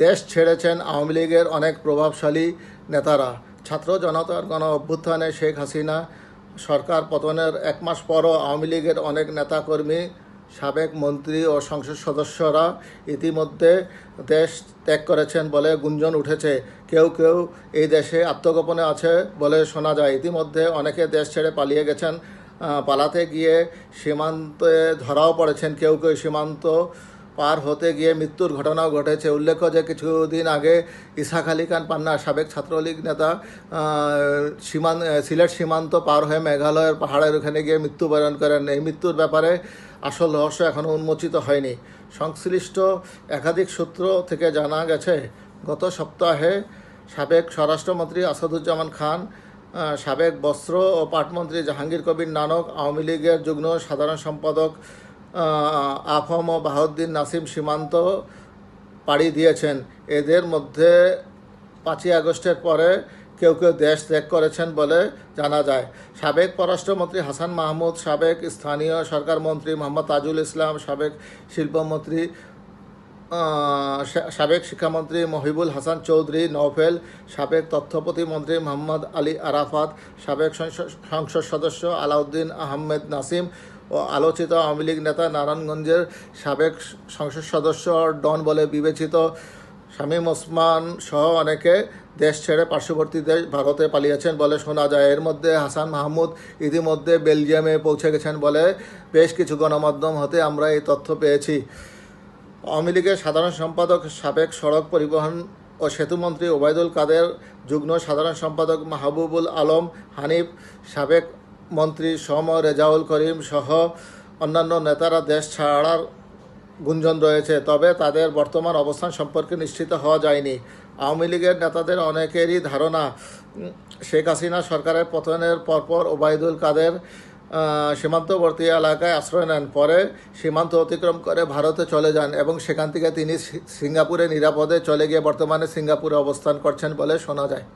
দেশ ছেড়েছেন আওয়ামী লীগের অনেক প্রভাবশালী নেতারা। ছাত্র জনতার গণ অভ্যুত্থানে শেখ হাসিনা সরকার পতনের এক মাস পরও আওয়ামী লীগের অনেক নেতাকর্মী, সাবেক মন্ত্রী ও সংসদ সদস্যরা ইতিমধ্যে দেশ ত্যাগ করেছেন বলে গুঞ্জন উঠেছে। কেউ কেউ এই দেশে আত্মগোপনে আছে বলে শোনা যায়। ইতিমধ্যে অনেকে দেশ ছেড়ে পালিয়ে গেছেন পালাতে গিয়ে সীমান্তে ধরাও পড়েছেন। কেউ কেউ সীমান্ত পার হতে গিয়ে মৃত্যুর ঘটনাও ঘটেছে। উল্লেখ্য যে কিছুদিন আগে ইসাক আলী খান পান্না সাবেক ছাত্রলীগ নেতা সীমান, সিলেট সীমান্ত পার হয়ে মেঘালয়ের পাহাড়ের ওখানে গিয়ে মৃত্যুবরণ করেন। এই মৃত্যুর ব্যাপারে আসল রহস্য এখনও উন্মোচিত হয়নি। সংশ্লিষ্ট একাধিক সূত্র থেকে জানা গেছে, গত সপ্তাহে সাবেক স্বরাষ্ট্রমন্ত্রী আসাদুজ্জামান খান সাবেক বস্ত্র ও পাটমন্ত্রী জাহাঙ্গীর কবির নানক আওয়ামী লীগের যুগ্ম সাধারণ সম্পাদক আফম ও বাহাউদ্দিন নাসিম সীমান্ত পাড়ি দিয়েছেন। এদের মধ্যে পাঁচই আগস্টের পরে কেউ কেউ দেশ ত্যাগ করেছেন বলে জানা যায়। সাবেক পররাষ্ট্রমন্ত্রী হাসান মাহমুদ, সাবেক স্থানীয় সরকার মন্ত্রী মোহাম্মদ তাজুল ইসলাম, সাবেক শিল্পমন্ত্রী সাবেক শিক্ষামন্ত্রী মহিবুল হাসান চৌধুরী নওফেল সাবেক তথ্য প্রতিমন্ত্রী মোহাম্মদ আলী আরাফাত, সাবেক সংসদ সদস্য আলাউদ্দিন আহমেদ নাসিম ও আলোচিত আওয়ামী লীগ নেতা নারায়ণগঞ্জের সাবেক সংসদ সদস্য ডন বলে বিবেচিত শামীম ওসমান সহ অনেকে দেশ ছেড়ে পার্শ্ববর্তী দেশ ভারতে পালিয়েছেন বলে শোনা যায়। এর মধ্যে হাসান মাহমুদ ইতিমধ্যে বেলজিয়ামে পৌঁছে গেছেন বলে বেশ কিছু গণমাধ্যম হতে আমরা এই তথ্য পেয়েছি। আওয়ামী লীগের সাধারণ সম্পাদক, সাবেক সড়ক পরিবহন ও সেতুমন্ত্রী ওবায়দুল কাদের, যুগ্ম সাধারণ সম্পাদক মাহবুবুল আলম হানিফ, সাবেক মন্ত্রী সম রেজাউল করিম সহ অন্যান্য নেতারা দেশ ছাড়ার গুঞ্জন রয়েছে, তবে তাদের বর্তমান অবস্থান সম্পর্কে নিশ্চিত হওয়া যায়নি। আওয়ামী লীগের নেতাদের অনেকেরই ধারণা শেখ হাসিনা সরকারের পতনের পরপর ওবায়দুল কাদের সীমান্তবর্তী এলাকায় আশ্রয় নেন, পরে সীমান্ত অতিক্রম করে ভারতে চলে যান এবং সেখান থেকে তিনি সিঙ্গাপুরে নিরাপদে চলে গিয়ে বর্তমানে সিঙ্গাপুরে অবস্থান করছেন বলে শোনা যায়।